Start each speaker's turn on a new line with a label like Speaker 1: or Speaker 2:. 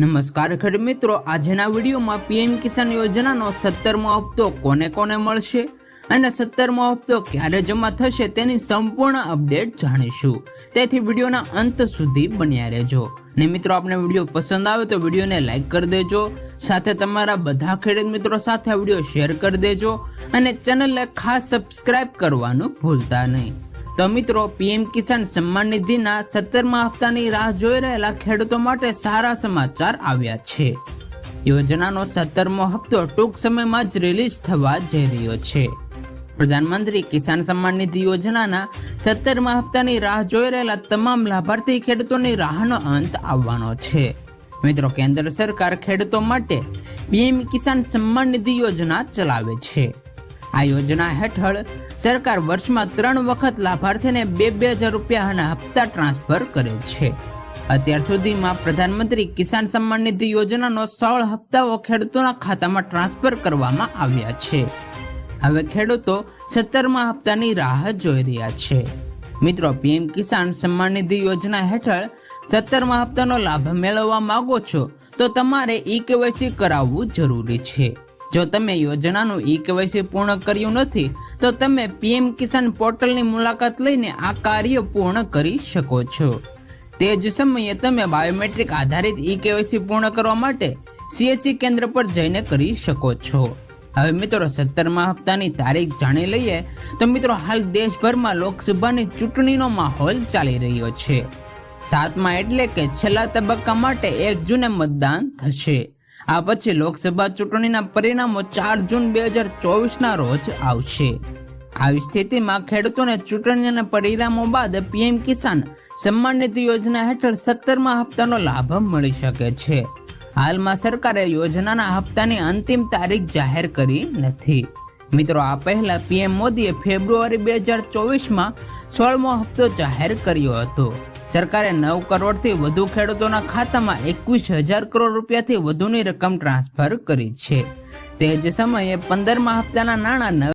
Speaker 1: નમસ્કાર ખેડ મિત્રો, આજના વિડીયોમાં પીએમ કિસાન યોજનાનો સત્તરમો હપ્તો કોને કોને મળશે અને સત્તરમો હપ્તો ક્યારે જમા થશે તેની સંપૂર્ણ અપડેટ જાણીશું. તેથી વિડીયોના અંત સુધી બન્યા રહેજો. ને મિત્રો, આપને વીડિયો પસંદ આવે તો વિડીયોને લાઈક કરી દેજો, સાથે તમારા બધા ખેડૂત મિત્રો સાથે વીડિયો શેર કરી દેજો અને ચેનલને ખાસ સબસ્ક્રાઇબ કરવાનું ભૂલતા નહીં. તો મિત્રો, પીએમ કિસાન સન્માન નિધિના સત્તરમા હપ્તાની રાહ જોઈ રહેલા ખેડૂતો માટે સારા સમાચાર આવ્યા છે. યોજનાનો સત્તરમો હપ્તો ટૂંક સમયમાં જ રિલીઝ થવા જઈ રહ્યો છે. પ્રધાનમંત્રી કિસાન સન્માન નિધિ યોજનાના સત્તરમા હપ્તાની રાહ જોઈ રહેલા તમામ લાભાર્થી ખેડૂતોની રાહનો અંત આવવાનો છે. મિત્રો, કેન્દ્ર સરકાર ખેડૂતો માટે પીએમ કિસાન સન્માન નિધિ યોજના ચલાવે છે. આ યોજના હેઠળ સરકાર વર્ષમાં ત્રણ વખત લાભાર્થીને બે બે હજાર રૂપિયાના હપ્તા ટ્રાન્સફર કર્યો છે. અત્યાર સુધીમાં પ્રધાનમંત્રી કિસાન સન્માન નિધિ યોજનાનો સોળ હપ્તાઓ ખેડૂતોના ખાતામાં ટ્રાન્સફર કરવામાં આવ્યા છે. હવે ખેડૂતો સત્તરમા હપ્તાની રાહ જોઈ રહ્યા છે. મિત્રો, પીએમ કિસાન સન્માન નિધિ યોજના હેઠળ સત્તરમા હપ્તાનો લાભ મેળવવા માંગો છો તો તમારે ઈ કેવાયસી કરાવવું જરૂરી છે. જો તમે યોજનાનું ઈ કેવાયસી પૂર્ણ કર્યું નથી, તો તમે પીએમ કિસાન પોર્ટલની મુલાકાત લઈને આ કાર્ય પૂર્ણ કરી શકો છો. તે જ સમયે તમે બાયોમેટ્રિક આધારિત ઈ કેવાયસી પૂર્ણ કરવા માટે સીએસસી કેન્દ્ર પર જઈને કરી શકો છો. હવે મિત્રો, સત્તરમા હપ્તાની તારીખ જાણી લઈએ, તો મિત્રો, હાલ દેશભરમાં લોકસભાની ચૂંટણીનો માહોલ ચાલી રહ્યો છે. સાતમા એટલે કે છેલ્લા તબક્કા માટે એક જૂને મતદાન થશે. આ પછી લોકસભા ચૂંટણીના પરિણામો ચાર જૂન બે હજાર ચોવીસના રોજ આવશે. આવી સ્થિતિમાં ખેડૂતોને ચૂંટણીના પરિણામો બાદ પીએમ કિસાન સન્માન નિધિ યોજના હેઠળ સત્તરમા હપ્તાનો લાભ મળી શકે છે. હાલમાં સરકારે યોજનાના હપ્તાની અંતિમ તારીખ જાહેર કરી નથી. મિત્રો, આ પહેલા પીએમ મોદીએ ફેબ્રુઆરી બે હજાર ચોવીસમાં સોળમો હપ્તો જાહેર કર્યો હતો. સરકારે નવ કરોડથી વધુ ખેડૂતોના ખાતામાં એકવીસ હજાર કરોડ રૂપિયાથી વધુની રકમ ટ્રાન્સફર કરી છે. તે જ સમયે પંદરમા હપ્તાના નાણાં